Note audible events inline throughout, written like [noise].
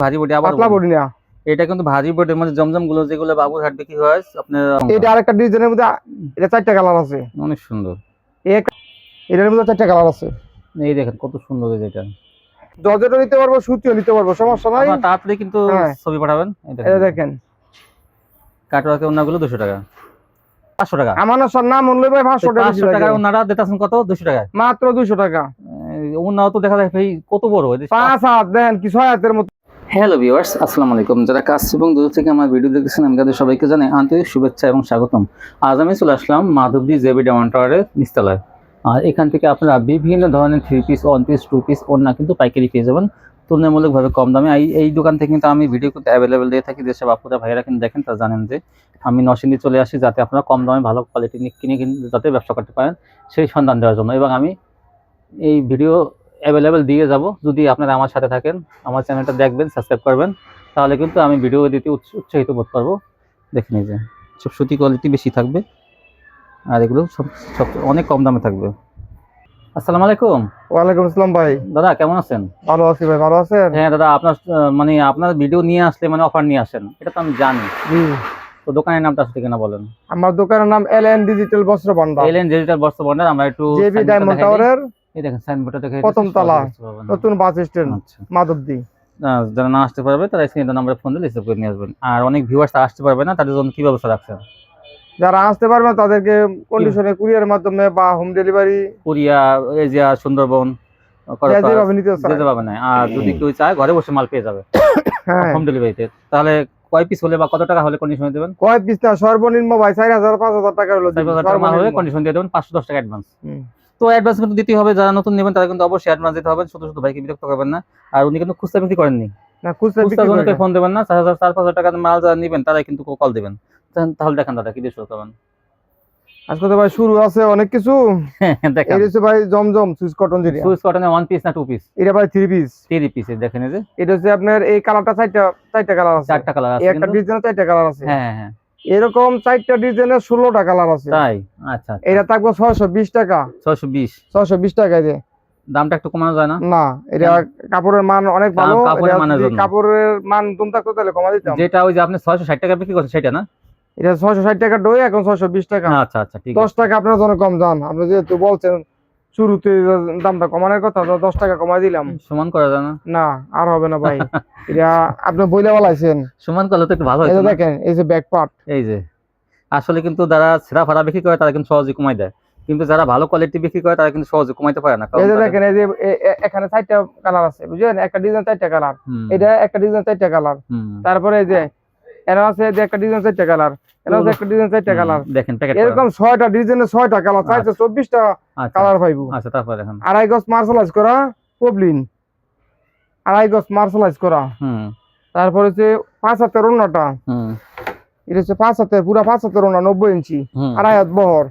ভারী বডি আবার পাতলা বডি না এটা কিন্তু ভারী বডি মানে জমজমগুলো যেগুলো বাবুর হাট বিক্রি হয় আপনার এটা আরেকটা ডিজাইনের মধ্যে এটা চারটা কালার আছে। অনেক সুন্দর। এটার মধ্যে চারটা কালার আছে। এই দেখেন কত সুন্দর এটা। জর্জেটও নিতে পারব সুতিও নিতে পারব সমস্যা নাই। তাড়াতাড়ি কিন্তু হ্যাঁ। ছবি পাঠাবেন। দেখেন। এটা দেখেন। কাটওয়ার্কের ওনাগুলো দুশো টাকা। পাঁচশো টাকা। আমার নাম মূল্য ভাই পাঁচশো টাকা পাঁচশো টাকা ওনারা দিতেছেন কত? দুশো টাকায়। মাত্র টাকা। ওনাও তো দেখা যায় কত বড়? পাঁচ হাত দেন কি ছয় হাতের মতো। হ্যালো ভিউয়ার্স আসসালামু আলাইকুম। যারা কাছ এবং দূর থেকে আমার ভিডিও দেখতেছেন, আমি তাদের সবাইকে জানাই আন্তরিক শুভেচ্ছা এবং স্বাগতম। আজ আমি চলে আসলাম মাধবদী জেবি ডায়মন্ড টাওয়ারের নিস্তালয় আর এখান থেকে আপনারা বিভিন্ন ধরনের three piece one piece two piece ওনা কিন্তু পাইকারি পেয়ে যাবেন। তুলনামূলকভাবে কম দামে। এই এই দোকান থেকে কিন্তু আমি ভিডিও কিন্তু অ্যাভেলেবেল দিয়ে থাকি। দেশে বাপুরা ভাইয়েরা কিন্তু দেখেন তা জানেন যে আমি নরসিংদী চলে আসি যাতে আপনারা কম দামে ভালো কোয়ালিটি কিনে কিন্তু যাতে ব্যবসা করতে পারেন, সেই সন্ধান দেওয়ার জন্য। এবং আমি এই ভিডিও অ্যাভেলেবেল দিয়ে যাব। যদি আপনারা আমার সাথে থাকেন আমার চ্যানেলটা দেখবেন সাবস্ক্রাইব করবেন তাহলে কিন্তু আমি ভিডিও দিতে উৎসাহিত বোধ করব। দেখে নিয়ে যান। সব সুতি কোয়ালিটি বেশি থাকবে। আর এগুলো সব সব অনেক কম দামে থাকবে। আসসালামু আলাইকুম। ওয়ালাইকুম আসসালাম ভাই। দাদা কেমন আছেন? ভালো আছি ভাই ভালো আছেন? হ্যাঁ দাদা আপনার মানে আপনার ভিডিও নিয়ে আসলে মানে অফার নিয়ে আসেন। এটা তো আমি জানি। তো দোকানের নামটা আসলে কিনা বলেন। আমার দোকানের নাম এল এন ডিজিটাল বস্ত্র ভান্ডার। এলএন ডিজিটাল বস্ত্র বন্ডার আমরা একটু জেবি ডায়মন্ড টাওয়ারের এই দেখেন সাইনবোর্ডটা দেখে প্রথম তলা, নতুন বাস স্ট্যান্ড আচ্ছা। মাধবদী। যারা না আসতে পারবে তারা স্ক্রিনে নাম্বারে ফোন দিয়ে রিসিভ করে নিয়ে আসবেন। আর অনেক ভিউয়ার্স আসতে পারবে না তাদের জন্য কি ব্যবস্থা রাখছেন? যারা আসতে পারবে তাদেরকে কন্ডিশনে মাধ্যমে বা হোম ডেলিভারি এজিয়া সুন্দরবন আর যদি কেউ চায় ঘরে বসে মাল পেয়ে যাবে। হ্যাঁ। হোম ডেলিভারিতে তাহলে কয় পিস হলে বা কত টাকা হলে কন্ডিশন দেবেন? কয় পিস না সর্বনিম্ন ভাই চার হাজার পাঁচ হাজার টাকা হলো চার হাজার টাকা হলে কন্ডিশন দিয়ে দেবেন পাঁচশো দশ টাকা অ্যাডভান্স। তো অ্যাডভান্স কিন্তু দিতেই হবে যারা নতুন নেবেন তারা কিন্তু অবশ্যই অ্যাডভান্স দিতে হবে শুধু শুধু ভাইকে বিরক্ত করবেন না। আর উনি কিন্তু খুচরা বিক্রি করেননি। না খুচরা বিক্রি। ফোন দেবেন না চার হাজার চার পাঁচ হাজার টাকার মাল যারা নেবেন তারাই কিন্তু কল দেবেন। তাহলে- দেখেন দাদা কি দিয়ে শুরু করবেন? আজকে তো ভাই শুরু আছে অনেক কিছু। দেখেন। এটা হচ্ছে ভাই জমজম সুইচ কটন যেটা। সুইচ কটনের ওয়ান পিস না টু পিস এটা ভাই থ্রি পিস থ্রি পিসের দেখেন এই যে। এটা হচ্ছে আপনার এই কালারটা চারটা চারটা কালার আছে। চারটা কালার আছে একটা কিন্তু। ডিজাইনের চারটা কালার আছে। হ্যাঁ হ্যাঁ হ্যাঁ। এরকম চারটা ডিজাইনের ষোলোটা কালার আছে। তাই? আচ্ছা এটা থাকবে ছয়শো বিশ টাকা। ছয়শো বিশ? ছয়শো বিশ টাকা যে। দামটা একটু কমানো যায় না? না এটা কাপড়ের মান অনেক ভালো কাপড়ের মান কম থাকতো তাহলে কমা দিতাম। যেটা ওই যে আপনি ছয়শো ষাট টাকা বিক্রি করছেন সেটা না? এটা ছয়শো ষাট টাকা ডই এখন ছয়শো বিশ টাকা। আচ্ছা আচ্ছা ঠিক দশ টাকা আপনার জন্য কম দাম। আপনি যেহেতু বলছেন শুরুতে দামটা কমানোর কথা তো দশ টাকা কমাই দিলাম। সমান করা যায় না। না আর হবে না ভাই। [laughs] এটা আপনি বইলে বলাইছেন। সমান করলে তো একটু ভালো এই হতো যে না? দেখেন এই যে ব্যাক পার্ট এই যে আসলে কিন্তু যারা ছেঁড়া ফাড়া বিক্রি করে তারা কিন্তু সহজে কমাই দেয়। কিন্তু যারা ভালো কোয়ালিটি বিক্রি করে তারা কিন্তু সহজে কমাইতে পারে না। এই যে দেখেন এই যে এখানে চারটা কালার আছে বুঝলেন? একটা ডিজাইন চারটা কালার এটা একটা ডিজাইন চারটা কালার তারপরে এই যে এরা আছে একটা ডিজাইন চারটা কালার এরা আছে একটা ডিজাইন চারটা কালার দেখেন প্যাকেট এরকম ছয়টা কালার চব্বিশটা আচ্ছা। কালার পাইবো আচ্ছা তারপর দেখেন। আড়াই গজ মার্শালাইজ করা পবলিন আড়াই গজ মার্শালাইজ করা। হুম। তারপরে হচ্ছে পাঁচ হাতের অন্যটা এটা হচ্ছে পাঁচ হাতের পুরা পাঁচ হাতের অন্য নব্বই ইঞ্চি। আড়াই হাত বহর।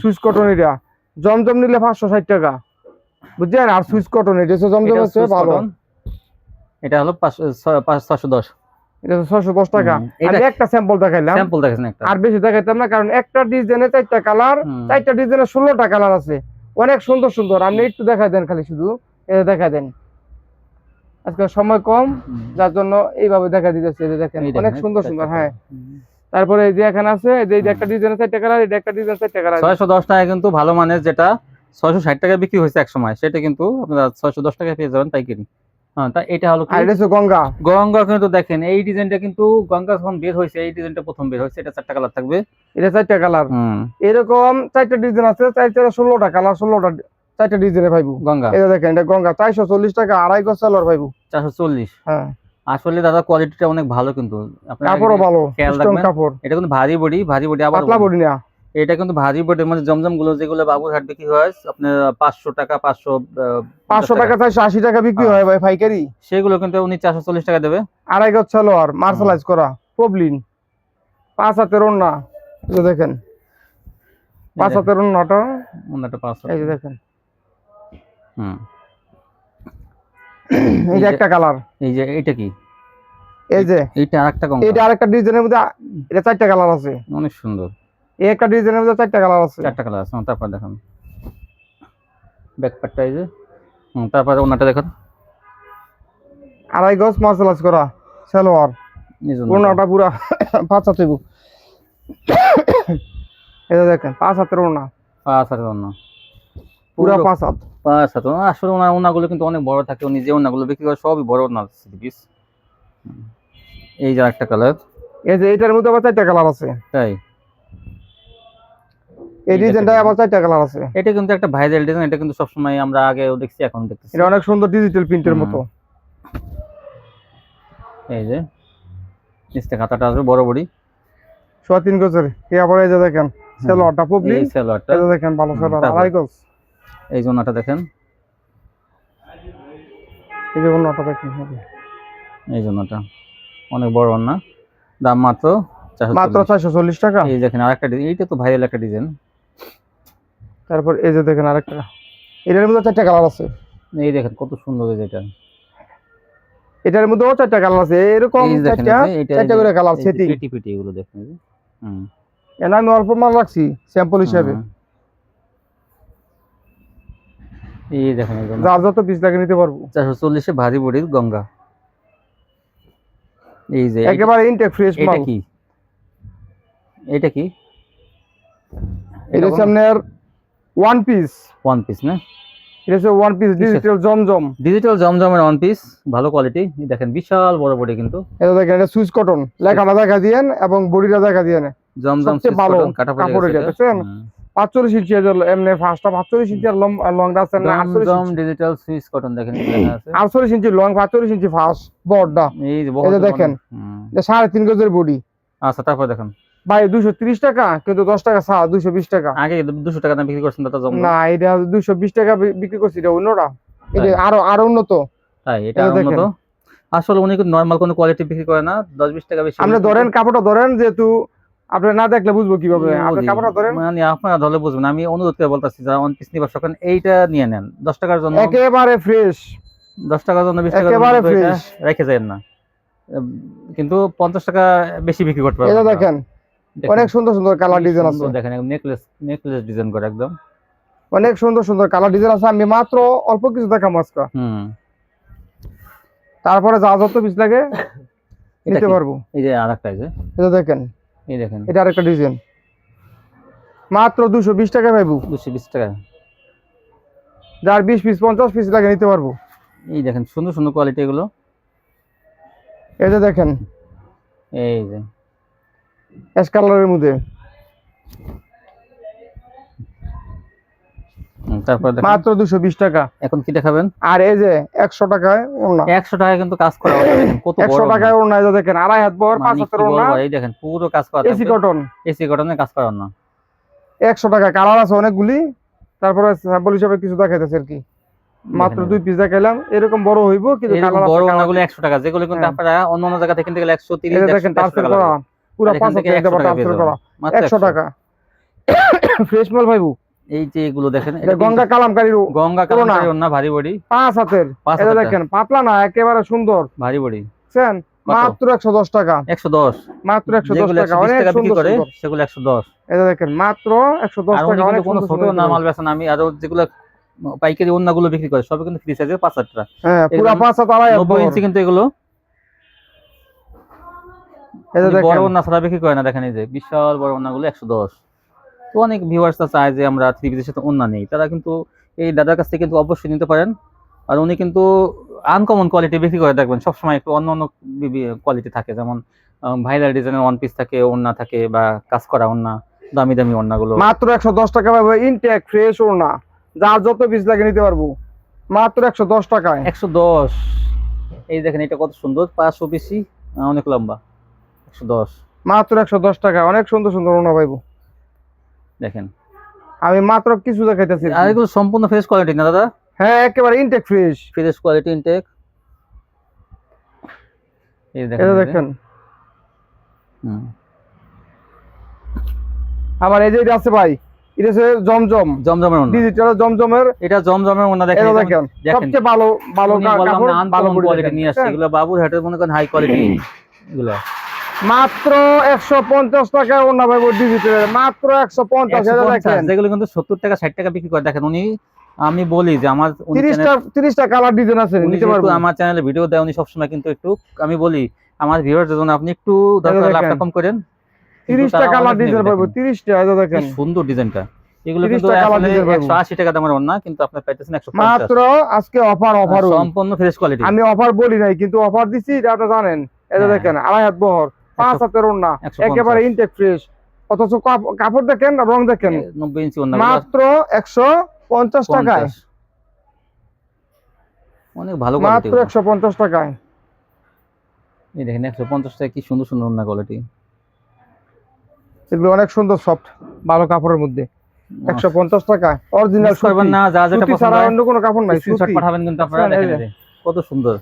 সুইচ কটন এটা। জমজম নিলে পাঁচশো ষাট টাকা। বুঝছেন? আর সুইচ কটন এটা। হচ্ছে জমজম এটা হচ্ছে সুইচ ভালো। কটন। এটা হলো পাঁচশো ছয়শো দশ। এটা হচ্ছে ছয়শো দশ টাকা। আমি একটা স্যাম্পল দেখাইলাম। স্যাম্পল দেখেছেন একটা। আর বেশি দেখাইতাম না কারণ একটা ডিজাইনে চারটা কালার চারটা ডিজাইনে ষোলোটা কালার আছে। অনেক সুন্দর সুন্দর। আপনি একটু দেখাই দেন খালি শুধু। এটা দেখাই দেন। আজকে সময় কম যার জন্য এইভাবে দেখা দিতেছে দেখেন অনেক সুন্দর সুন্দর হ্যাঁ। তারপরে যে এখানে আছে যে একটা ডিজাইন চারটা কালার এটা একটা ডিজাইন চারটা কালার। ছয়শো দশ টাকা কিন্তু ভালো মানের যেটা ছয়শো ষাট টাকা বিক্রি হয়েছে এক সময় সেটা কিন্তু আপনারা ছয়শো দশ টাকা পেয়ে যাবেন পাইকারি। হ্যাঁ তা এটা হলো গঙ্গা। গঙ্গা কিন্তু দেখেন এই ডিজাইনটা কিন্তু গঙ্গা যখন বের হয়েছে এই ডিজাইনটা প্রথম বের হয়েছে এটা চারটা কালার থাকবে। এটা চারটা কালার এরকম চারটা ডিজাইন আছে চারটা ষোলোটা কালার ষোলোটা চারটা ডিজাইনে পাইবো। গঙ্গা। এটা দেখেন এটা গঙ্গা চারশো চল্লিশ টাকা আড়াই গজ সালোয়ার পাইবো। চারশো চল্লিশ। হ্যাঁ। আসলে দাদা কোয়ালিটিটা অনেক ভালো কিন্তু। কাপড়ও ভালো খেয়াল রাখবেন। কাপড়। এটা কিন্তু ভারী বডি ভারী বডি আবার পাতলা বডি না। এটা কিন্তু ভারী বডি মানে জমজমগুলো যেগুলো বাবুর হাট বিক্রি হয় আপনার পাঁচশো টাকা পাঁচশো পাঁচশো টাকা। চারশো আশি টাকা বিক্রি হ্যাঁ। হয় ভাই পাইকারি। সেগুলো কিন্তু উনি চারশো চল্লিশ টাকা দেবে। আড়াই গজ সালোয়ার মার্শালাইজ করা পবলিন। পাঁচ হাতের এই দেখেন। পাঁচ হাতের ওন্নাটা ওনারটা পাঁচশো এই যে দেখেন। হুম। এই যে একটা কালার। এই যে এটা কি? এই যে। এইটা আরেকটা এটা আরেকটা ডিজাইনের মধ্যে এটা চারটা কালার আছে। অনেক সুন্দর। এই একটা ডিজাইনের মধ্যে চারটা কালার আছে। চারটা কালার আছে। তারপর দেখুন। ব্যাক পার্টটা এই যে। তারপরে ওনাটা দেখুন। আড়াই গজ মার্শাল করা। সালোয়ার। ওনাটা। পুরা পাঁচ হাতে এটা দেখেন পাঁচ হাতের ওনা পাঁচ হাতের ওনা পুরা পাঁচ হাত। পাঁচ হাত ওনা। আসলে ওনার ওনাগুলো কিন্তু অনেক বড় থাকে। উনি যে ওনাগুলো বিক্রি করে সবই বড় ওনা পিস এই যে একটা কালার এই যে এটার মধ্যে আবার চারটা কালার আছে। তাই? এই ডিজাইনটা। আবার চারটা কালার আছে। এটা কিন্তু একটা ভাইরাল ডিজাইন এটা কিন্তু সবসময় আমরা আগেও দেখছি এখন দেখতেছি। এটা অনেক সুন্দর ডিজিটাল প্রিন্টের মতো। এই যে নিচতে খাতাটা আসবে বড় বড়ি। সোয়া তিন গজের এই আবার এই যে দেখেন সেলোয়ারটা পুবলি এই সালোয়ারটা এই দেখেন ভালো সেলোয়ার আড়াই গজ। এই জন্যটা দেখেন। এই যে ওনাটা দেখেন এই জন্যটা অনেক বড় না দাম মাত্র মাত্র চারশো চল্লিশ টাকা। এই দেখেন আরেকটা ডিজাইন এইটা তো ভাইরাল একটা ডিজাইন তারপর এই যে দেখেন আরেকটা। এটার মধ্যে চারটা কালার আছে। এই দেখেন কত সুন্দর এটা। এটার মধ্যেও চারটা কালার আছে। এরকম চারটা চারটা করে কালার সেটিং পেটি পেটি এগুলো দেখেন। হুম। এখানে আমি অল্প মাল রাখছি স্যাম্পল হিসাবে। এই দেখেন যার যত পিস লাগে নিতে পারব। চারশো চল্লিশে ভারী বডির গঙ্গা। এই যে একেবারে ইনটেক ফ্রেশ মাল। এটা কি? এটা কি? এটা হচ্ছে আপনার ওয়ান পিস ওয়ান পিস না? এটা হচ্ছে ওয়ান পিস ডিজিটাল জমজম ডিজিটাল জমজমের ওয়ান পিস ভালো কোয়ালিটি দেখেন বিশাল বড় বডি কিন্তু। এটা দেখেন এটা সুইচ কটন। লেখাটা দেখা দিয়েন এবং বডিটা দেখা দিয়েন জমজম ভালো cotton, কাটা পড়ে কাপড় এটা, এটা। দেখছেন? পাঁচচল্লিশ ইঞ্চি এমনি ফার্স্টটা পাঁচচল্লিশ ইঞ্চি আর লং লংটা আছে না জমজম ডিজিটাল সুইস কটন দেখেন আটচল্লিশ ইঞ্চি লং পাঁচচল্লিশ ইঞ্চি ফার্স্ট বড়টা। এই যে দেখেন। সাড়ে তিন গজের বডি আচ্ছা তারপর দেখেন। ভাই দুশো তিরিশ টাকা কিন্তু দশ টাকা ছাড় দুশো বিশ টাকা। আগে দুশো টাকা দাম বিক্রি করছেন দাদা না এটা দুশো বিশ টাকা বিক্রি করছি এটা অন্যটা এটা আরও আরও উন্নত। তাই এটা উন্নত। আসলে উনি নর্মাল কোনো কোয়ালিটি বিক্রি করে না দশ বিশ টাকা বেশি আপনি ধরেন কাপড়টা ধরেন যেহেতু আপনি না দেখলে বুঝব কীভাবে। আপনি কাপড়টা ধরেন। মানে আপনারা ধরলে বুঝবেন আমি অনুরোধ করে বলতেছি যারা ওয়ান পিস নিবার সকাল এইটা নিয়ে নেন। দশ টাকার জন্য একেবারে ফ্রেশ দশ টাকার জন্য বিশ জন্য একেবারে কিন্তু রেখে যায় না। কিন্তু পঞ্চাশ টাকা বেশি বিক্রি করতে পারবেন এটা দেখেন, অনেক সুন্দর সুন্দর কালার ডিজাইন আছে। দেখেন নেকলেস নেকলেস ডিজাইন করে একদম। অনেক সুন্দর সুন্দর কালার ডিজাইন আছে। আমি মাত্র অল্প কিছু দেখাম আজকে। হুম। তারপরে যা যত পিস লাগে [laughs] নিতে পারব। এই যে আর একটা আছে এটা দেখেন। এই দেখেন। এটা আরেকটা ডিজাইন মাত্র দুশো বিশ টাকা পাইবো। দুশো বিশ টাকা। যার বিশ পিস পঞ্চাশ পিস লাগে নিতে পারব। এই দেখেন সুন্দর সুন্দর কোয়ালিটি এগুলো। এই যে দেখেন। এই যে। অ্যাশ কালারের মধ্যে। তারপর মাত্র দুশো বিশ টাকা। এখন কি দেখাবেন? আর এই যে একশো টাকায় ওড়না। একশো টাকা কিন্তু কাজ করা কত টাকায় ওড়না এই দেখেন আড়াই হাত বর পাঁচ মানে হাতের ওড়না। এই দেখেন পুরো কাজ করা এসি কটন। এসি কটনে কাজ করার না একশো টাকা কালার আছে অনেকগুলি। তারপরে স্যাম্পল হিসাবে কিছু দেখাইতেছে আর কি। মাত্র দুই পিস দেখাইলাম। এরকম বড় হইব কিন্তু বড় টাকা। যেগুলো কিন্তু হ্যাঁ। আপনারা অন্য অন্য জায়গা থেকে কিনতে গেলে পুরো আর এখান পাঁচ থেকে হাজার 100 টাকা ট্রান্সফার করা। মাত্র একশো টাকা। [coughs] ফ্রেশ মাল ভাইবু এই যে এগুলো দেখেন এটা গঙ্গা কালামকারীর গঙ্গা পুরো না। ভারী বডি। পাঁচ হাতের। এটা দেখেন পাতলা না একেবারে সুন্দর। ভারী বডি। বুঝছেন? মাত্র। একশো দশ টাকা। একশো দশ। মাত্র একশো দশ যেগুলো টাকা অনেক সুন্দর করে সেগুলো একশো দশ। এটা দেখেন মাত্র একশো দশ আর উনি টাকা অনেক কোনো ছোট না মাল বেছেন আমি আরও যেগুলো পাইকারি অন্যগুলো বিক্রি করে সবই কিন্তু ফ্রি সাইজের পাঁচ হাজার টাকা। হ্যাঁ পুরো পাঁচ আড়াই বহর। ইঞ্চি কিন্তু এগুলো। বড় ছাড়া বিক্রি করে না দেখেন এই যে বিশাল বড় একশো দশ তো অনেক ভিউয়ার্সরা চায় যে আমরা থ্রি পিসের সাথে ওন্না নেই। তারা কিন্তু এই দাদার কাছ থেকে কিন্তু অবশ্যই নিতে পারেন। আর উনি কিন্তু আনকমন কোয়ালিটি বিক্রি করে দেখবেন। সবসময় একটু অন্য অন্য কোয়ালিটি থাকে। যেমন ভাইরাল ডিজাইনের ওয়ান পিস থাকে ওন্না থাকে বা কাজ করা ওন্না দামি দামি ওন্নাগুলো মাত্র একশো দশ টাকা পাবে ইনটেক ফ্রেশ ওড়না। যার যত পিস লাগে নিতে পারব। মাত্র একশো দশ টাকায়। একশো দশ। এই দেখেন এটা কত সুন্দর। পাঁচশো আহ, অনেক লম্বা। একশো দশ। মাত্র একশো দশ টাকা। অনেক সুন্দর সুন্দর ওড়না পাইবো দেখেন। আমি মাত্র কিছু দেখাইতেছি আর এগুলো সম্পূর্ণ ফ্রেশ কোয়ালিটি না দাদা? হ্যাঁ একেবারে intact fresh fresh quality intact এই দেখেন এটা দেখেন। এই যে এটা আছে ভাই এটা হচ্ছে জমজম। জমজমের ওন্না ডিজিটাল জমজমের। এটা জমজমের ওন্না দেখেন। এটা দেখেন। সবচেয়ে ভালো ভালো কাপড় ভালো কোয়ালিটি নিয়ে আসছে। হ্যাঁ? এগুলো বাবুর হাটের মনে করেন হাই কোয়ালিটি [clears throat] এগুলো। মাত্র একশো পঞ্চাশ টাকা ওড়না পাইবো ডিজিটাল মাত্র একশো পঞ্চাশ হাজার যেগুলো কিন্তু সত্তর টাকা ষাট টাকা বিক্রি করে। দেখেন উনি আমি বলি যে আমার তিরিশটা তিরিশটা কালার ডিজাইন আছে নিতে পারব। আমার চ্যানেলে ভিডিও দেয় উনি সবসময় কিন্তু একটু আমি বলি আমার ভিউয়ারদের জন্য আপনি একটু দরকার লাভটা কম করেন। তিরিশটা কালার ডিজাইন পাবো তিরিশটা দেখেন। সুন্দর ডিজাইনটা এগুলো কিন্তু টাকা দামের কিন্তু আপনার পাইতেছেন একশো মাত্র আজকে অফার অফার সম্পূর্ণ ফ্রেশ কোয়ালিটি আমি অফার বলি নাই কিন্তু অফার দিছি এটা জানেন। যে হ্যাঁ। দেখেন আড়াই হাত বহর। পাঁচ একশো- হাতের ওড়না একেবারে ইনটেক ফ্রেশ অথচ কাপড় দেখেন রং দেখেন? নব্বই ইঞ্চি মাত্র একশো পঞ্চাশ টাকায়। অনেক ভালো মাত্র একশো পঞ্চাশ টাকায়। এই দেখেন একশো পঞ্চাশ টাকা কি সুন্দর সুন্দর অন্য কোয়ালিটি এগুলো অনেক সুন্দর সফট ভালো কাপড়ের মধ্যে। একশো পঞ্চাশ টাকায়। অরিজিনাল না যা যেটা হয়। অন্য কোনো কাপড় নাই পাঠাবেন কিন্তু আপনারা কত সুন্দর।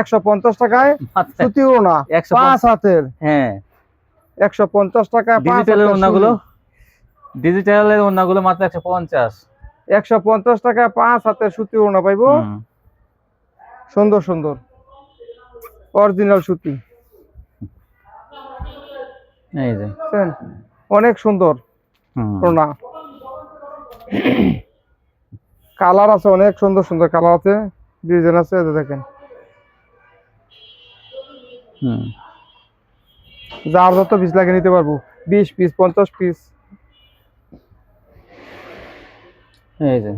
একশো পঞ্চাশ টাকায় মাত্র সুতি ওড়না একশো পাঁচ হাতের। হ্যাঁ। একশো পঞ্চাশ পাঁচ ডিজিটালের সুতি। ডিজিটালের ওন্নাগুলো মাত্র একশো পঞ্চাশ। একশো পঞ্চাশ টাকায় পাঁচ হাতের সুতি ওড়না পাইবো। সুন্দর সুন্দর। অরিজিনাল সুতি। এই যে। অনেক সুন্দর। ওড়না। কালার আছে অনেক সুন্দর সুন্দর কালার আছে। ডিজাইন আছে যে দেখেন। হুম। যার যত পিস লাগে নিতে পারব। বিশ পিস পঞ্চাশ পিস এই যে।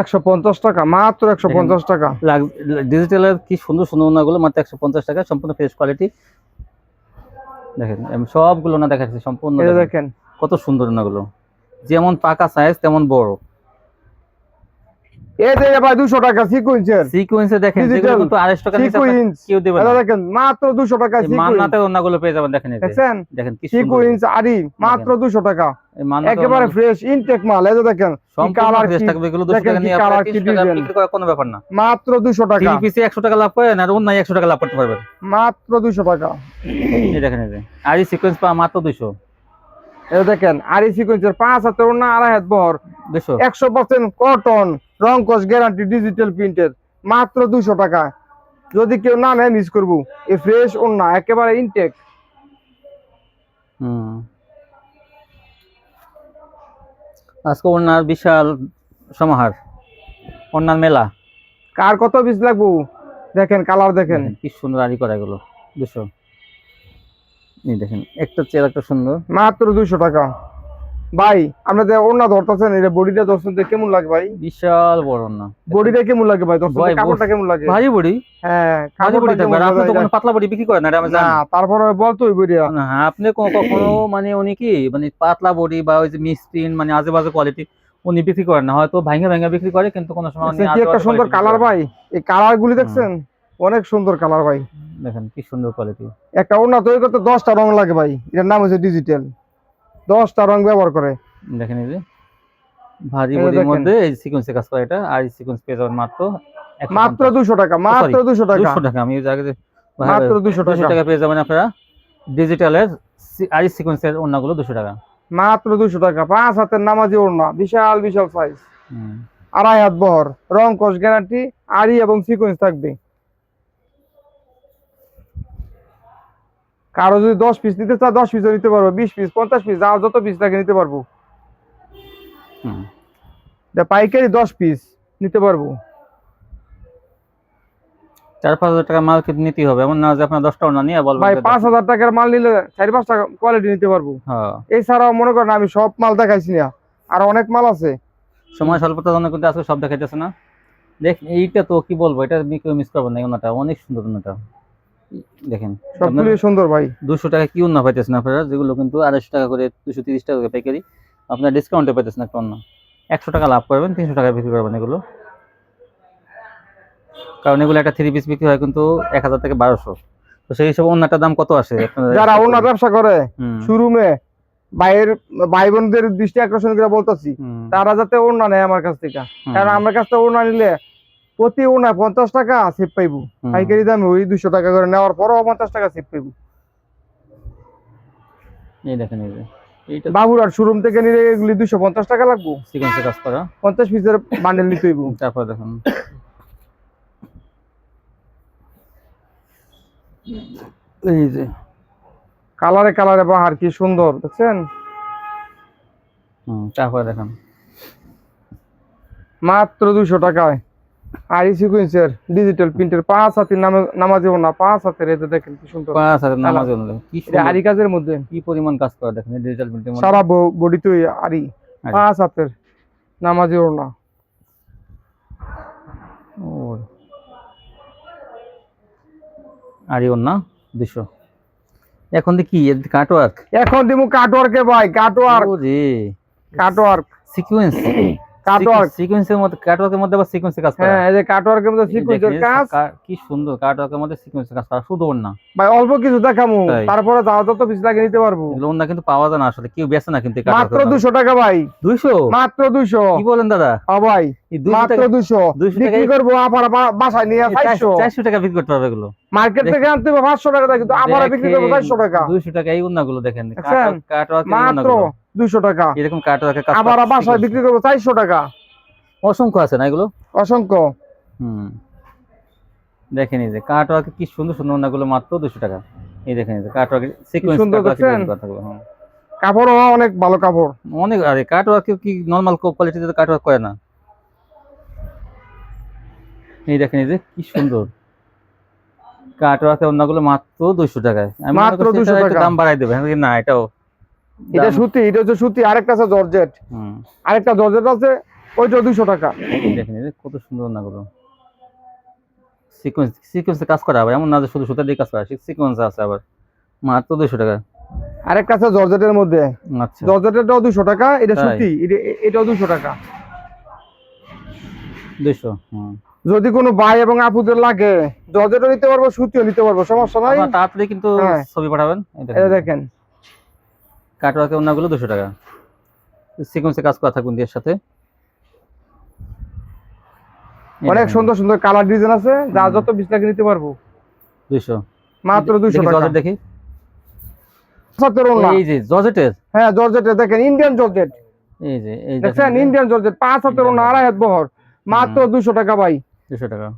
একশো পঞ্চাশ টাকা মাত্র একশো পঞ্চাশ টাকা। ডিজিটালের কি সুন্দর সুন্দর ওনাগুলো মাত্র একশো পঞ্চাশ টাকা সম্পূর্ণ ফ্রেশ কোয়ালিটি দেখেন সবগুলো না দেখাচ্ছি সম্পূর্ণ দেখেন। দেখেন। কত সুন্দর ওনাগুলো। যেমন পাকা সাইজ তেমন বড়। মাত্র দুশো টাকা একেবারে ফ্রেশ ইনটেক মাল দেখেন কোনো ব্যাপার না। মাত্র টাকা। টাকা লাভ আর অন্য 100 টাকা লাভ করতে পারবেন। মাত্র 200 টাকা। দেখেন মাত্র 200 এটা দেখেন আর সিকোয়েন্সের পাঁচ হাতের ওনা আড়াই হাত বহর। একশো পার্সেন্ট কটন গ্যারান্টি ডিজিটাল প্রিন্টের মাত্র টাকা। যদি কেউ না নেয় মিস এই ফ্রেশ একেবারে ইনটেক আজকে বিশাল সমাহার। ওনার মেলা। কার কত বীজ লাগবো? দেখেন কালার দেখেন। কি সুন্দর আড়ি করা গেল এই দেখেন একটা চেয়ার একটা সুন্দর। মাত্র দুশো টাকা। ভাই আপনাদের ওড়না ধরতেছেন এটা বডিটা কেমন লাগে ভাই? বিশাল বড় না বডিটা কেমন লাগে ভাই? কাপড়টা কেমন লাগে? ভারী বড়ি? হ্যাঁ ভারী বডি কাপড়টা থাকবে। কেমন আর আপনি তো? কোনো পাতলা বডি বিক্রি করেন না আমি না জানি তারপরে বলতো বডিয়া। না, আপনি কোনো- কখনো মানে উনি কি মানে পাতলা বডি বা ওই যে মিসপ্রিন্ট মানে আজে বাজে কোয়ালিটি উনি বিক্রি করেন না। হয়তো ভাঙে ভাঙে বিক্রি করে কিন্তু কোনো সময় উনি দেখছেন একটা সুন্দর কালার ভাই? এই কালার গুলি দেখছেন? অনেক সুন্দর কালার ভাই। দেখেন কি সুন্দর কোয়ালিটি একটা ওড়না তৈরি করতে দশটা রং লাগে ভাই এটার নাম হচ্ছে ডিজিটাল দশটা রং ব্যবহার করে। দেখেন এই যে ভারী বডির মধ্যে এই সিকোয়েন্সে কাজ করে এটা আর সিকোয়েন্স পেয়ে যাবেন মাত্র মাত্র দুশো টাকা মাত্র দুশো টাকা। দুশো টাকা আমি জায়গায় মাত্র দুশো দুশো টাকা। টাকা পেয়ে যাবেন আপনারা। ডিজিটালের আর সিকোয়েন্সের ওড়নাগুলো দুশো টাকা। মাত্র দুশো টাকা পাঁচ হাতের নামাজি ওড়না বিশাল বিশাল সাইজ আড়াই হাত বহর রং কস গ্যারান্টি আড়ি এবং সিকোয়েন্স থাকবে। কারও যদি দশ পিস নিতে চায় দশ পিসও নিতে পারব বিশ পিস পঞ্চাশ পিস যা যত পিস লাগে নিতে পারব। পাইকারি দশ পিস নিতে পারব। চার পাঁচ হাজার টাকা মাল কিন্তু নিতেই হবে। এমন না যে আপনার নিয়ে বলবেন ভাই পাঁচ হাজার টাকার মাল নিলে চারি পাঁচ টাকা কোয়ালিটি নিতে পারব। হ্যাঁ। এছাড়াও মনে করেন আমি সব মাল দেখাইছি না। আর অনেক মাল আছে। সময় স্বল্পতার জন্য কিন্তু আজকে সব দেখাইতেছে না। দেখ এইটা তো কি বলব এটা কেউ মিস করবেন না ওনাটা। অনেক সুন্দর ওনাটা। দেখেন সবগুলি সুন্দর ভাই। দুশো টাকা কি অন্য পাইতেছেন আপনারা যেগুলো কিন্তু আড়াইশো টাকা করে দুশো তিরিশ টাকা করে পাইকারি। আপনার ডিসকাউন্টে পাইতেছেন একটা অন্য। একশো টাকা লাভ করবেন তিনশো টাকা বিক্রি করবেন এগুলো। কারণ এগুলো একটা থ্রি পিস বিক্রি হয় কিন্তু এক হাজার থেকে বারোশো। তো সেই হিসাবে অন্যটার দাম কত আসে? যারা অন্য ব্যবসা করে শোরুমে ভাইয়ের ভাই বোনদের দৃষ্টি আকর্ষণ করে বলতেছি তারা যাতে ওড়না নেয় আমার কাছ থেকে। কারণ আমার কাছ থেকে ওড়না নিলে প্রতি ওড়না পঞ্চাশ টাকা সেভ পাইবো। পাইকারি দামে ওই দুশো টাকা করে নেওয়ার পরও পঞ্চাশ টাকা সেভ পাইবো। এই দেখেন এই যে। বাবুরার শোরুম থেকে নিলে এগুলি দুশো পঞ্চাশ টাকা লাগবো। সিকোয়েন্সে কাজ করা। পঞ্চাশ পিসের বান্ডেল নিতে হইব। [laughs] তারপর দেখুন। এই যে। কালারে কালারে বাহার কি সুন্দর দেখছেন? তারপরে দেখুন। মাত্র দুশো টাকায়। আর এই সিকুয়েন্সের ডিজিটাল প্রিন্টের পাঁচ হাতের নামে নামা যাব না পাঁচ হাতের এতে দেখেন কি সুন্দর। পাঁচ হাজার নামাজ। কি আরি কাজের মধ্যে। কি পরিমাণ কাজ করা দেখেন ডিজিটাল প্রিন্টের সারা বডি তো আরি। পাঁচ হাতের নামা যাব না। আরে ওর না দুশো। এখন দেখি কাটওয়ার্ক এখন দিমু কাটওয়ার্কে ভাই কাটওয়ার্ক ও রে কাটওয়ার্ক সিকোয়েন্স সিকোয়েন্সের মধ্যে কাটওয়ার্কের মধ্যে আবার সিকোয়েন্সের কাজ হ্যাঁ এই যে কাটওয়ার্কের মধ্যে এই কাজ। কি সুন্দর কাটওয়ার্কের মধ্যে সিকোয়েন্সের কাজ করা শুধু না ভাই অল্প কিছু দেখামু তারপরে যাওয়া যত পিস লাগে নিতে পারব। ওর না কিন্তু পাওয়া যায় না আসলে কেউ বেচে না কিন্তু মাত্র দুশো টাকা ভাই। দুইশো? মাত্র দুশো। কি বলেন দাদা? ও ভাই মাত্র টাকা দুশো। 200 বিক্রি করব আবার বাসায় নিয়ে চারশো চারশো। টাকা বিক্রি করতে পারবে এগুলো। মার্কেট থেকে আনতে হবে পাঁচশো টাকা কিন্তু আবার বিক্রি করব চারশো টাকা। দুইশো টাকা এই উন্নাগুলো দেখেন। দেখছেন? কাটওয়ার্কের মাত্র। দুশো টাকা। এরকম কাজ আবার বাসায় বিক্রি করব চারশো টাকা। অসংখ্য আছে না এগুলো? অসংখ্য। হুম। দেখেন এই যে কি সুন্দর সুন্দর ওনাগুলো মাত্র দুশো টাকা। এই দেখেন এই যে সিকোয়েন্স? হ্যাঁ। কাপড়ও অনেক ভালো কাপড়। অনেক আরে কি নর্মাল কোয়ালিটিতে কাটওয়ার্ক করে না। এই দেখেন এই যে কি সুন্দর। কাটওয়ার্কের ওনাগুলো মাত্র দুশো টাকায়। আমি মাত্র করছি 200 টাকা। দাম বাড়াই দেবে না এটাও এটা সুতি এটা হচ্ছে সুতি আরেকটা আছে জর্জেট। হুম। আরেকটা জর্জেট আছে ওইটা দুইশো টাকা। দেখেন যে কত সুন্দর ওনাগুলো সিকোয়েন্স সিকোয়েন্সে কাজ করা হবে এমন না যে শুধু সুতা দিয়ে কাজ করা সিকোয়েন্স আছে আবার। মাত্র দুশো টাকা। আরেকটা আছে জর্জেটের মধ্যে। আচ্ছা। জর্জেটেরটাও দুশো টাকা এটা? সুতি এটা- এটাও দুশো টাকা। দুশো হুম। যদি কোনো ভাই এবং আপুদের লাগে জর্জেটও নিতে পারব সুতিও নিতে পারব সমস্যা নাই। তাড়াতাড়ি কিন্তু হ্যাঁ। ছবি পাঠাবেন। এটা দেখেন। কাটওয়ার্কের ওনাগুলো দুশো টাকা। সিকোয়েন্সে কাজ করা থাকুন এর সাথে। অনেক সুন্দর সুন্দর কালার ডিজাইন আছে যা যত বিশ লাগে নিতে পারব। দুশো মাত্র দুশো টাকা। দেখি। এই যে জর্জেটের? হ্যাঁ জর্জেটের দেখেন ইন্ডিয়ান জর্জেট। এই যে এই দেখছেন ইন্ডিয়ান জর্জেট পাঁচ হাতের ওড়না, আড়াই হাত বহর। মাত্র দুশো টাকা ভাই। দুশো টাকা।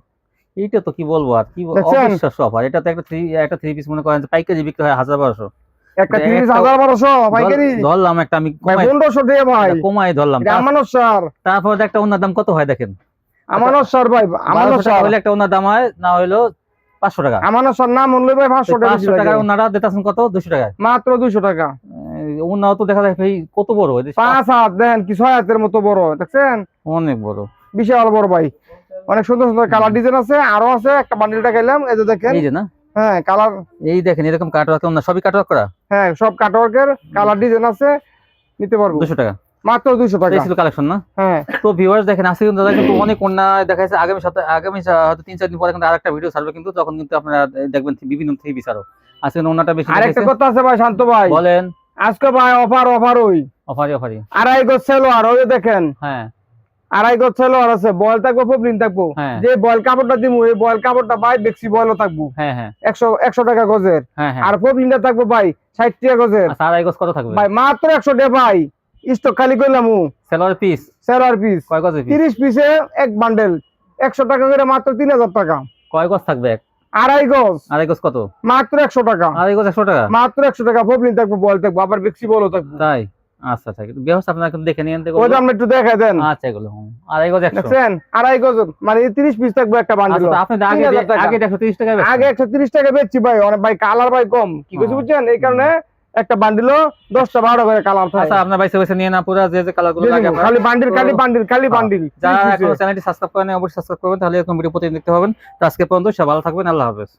এইটা তো কি বলব আর কি? অবিশ্বাস্য অফার। এটা তো একটা থ্রি একটা থ্রি পিস মনে করেন পাইকারি বিক্রি হয় হাজার বারোশো। একটা তিরিশ হাজার বারোশো পাইকারি ধরলাম একটা আমি পনেরোশো টাকা ভাই। কমাই ধরলাম আমানত সার তারপর একটা ওনার দাম কত হয় দেখেন। আমানত সার ভাই আমানত টাকা সার হলে একটা ওনার দাম হয় না হইল পাঁচশো টাকা। আমানত নাম হলে ভাই পাঁচশো টাকা পাঁচশো টাকা ওনারা দিতেছেন কত? দুশো টাকায় মাত্র দুশো টাকা। ওনাও তো দেখা যায় ভাই কত বড়? পাঁচ হাত দেন কি ছয় হাতের মতো বড় দেখছেন? অনেক বড়। বিশাল বড় ভাই। অনেক সুন্দর সুন্দর কালার ডিজাইন আছে আরও আছে একটা বান্ডিলটা খাইলাম এই যে দেখেন। এই যে না? হ্যাঁ কালার এই দেখেন এরকম কাটওয়ার্ক ওনার সবই কাটওয়ার্ক করা? হ্যাঁ সব কাটওয়ার্কের কালার ডিজাইন আছে নিতে পারব। দুশো টাকা। মাত্র দুশো টাকা। এই ছিল কালেকশন না? হ্যাঁ। তো ভিউয়ার্স দেখেন আজকে কিন্তু দাদা কিন্তু অনেক অন্য দেখা যাচ্ছে আগামী সপ্তাহে আগামী হয়তো তিন চার দিন পরে কিন্তু আরেকটা ভিডিও ছাড়বে কিন্তু তখন কিন্তু আপনারা দেখবেন বিভিন্ন পিস আরও আজকে অন্যটা বেশি আরেকটা দেখাইছে। কথা আছে ভাই শান্ত ভাই। বলেন। আজকে ভাই অফার অফার ওই। অফারি অফারি আড়াই গজ ছিল আর ওই দেখেন। হ্যাঁ। আড়াই গজ ছিল আর আছে বয়েল থাকব পবলিন থাকব। হ্যাঁ। যে বয়েল কাপড়টা দিমু এই বয়েল কাপড়টা ভাই বেক্সি বয়েলও থাকব। হ্যাঁ হ্যাঁ। একশো একশো টাকা গজের। আর পবলিনটা থাকব ভাই ষাট টাকা গজের। আচ্ছা আড়াই গজ কত থাকবে? ভাই মাত্র একশো টাকা ভাই। স্টক খালি করলাম সেলোয়ার পিস সেলার পিস কয় পিস তিরিশ পিসে এক বান্ডেল একশো টাকা করে মাত্র তিন হাজার টাকা। কয় গজ থাকবে? আড়াই গজ। আড়াই গজ কত? মাত্র একশো টাকা। আড়াই গজ একশো টাকা? মাত্র একশো টাকা পবলিন থাকব বল থাকব আবার বেক্সি বলও থাকব। তাই? আচ্ছা আচ্ছা। আপনারা কিন্তু দেখে আপনি একটু দেখা দেন। আচ্ছা এগুলো আড়াই গজ দেখছেন? আড়াই গজ মানে তিরিশ পিস থাকবে একটা বান্ডেল আচ্ছা আপনি আগে আগে একশো তিরিশ টাকা আগে একশো তিরিশ টাকা বেচছি ভাই। অনেক ভাই কালার ভাই কম। কি হ্যাঁ। বুঝছেন? এই কারণে একটা বান্ডিলও দশটা বারো করে কালার থাকে। আচ্ছা আপনার বাইসে বাইসে নিয়ে না পুরো যে যে কালারগুলো লাগে খালি বান্ডিল খালি বান্ডিল খালি হ্যাঁ। বান্ডিল যারা এখনও চ্যানেলটি সাবস্ক্রাইব করেন অবশ্যই সাবস্ক্রাইব করবেন। তাহলে এরকম ভিডিও প্রতিদিন দেখতে পাবেন। তো আজকে পর্যন্ত সব ভালো থাকবেন। আল্লাহ হাফেজ।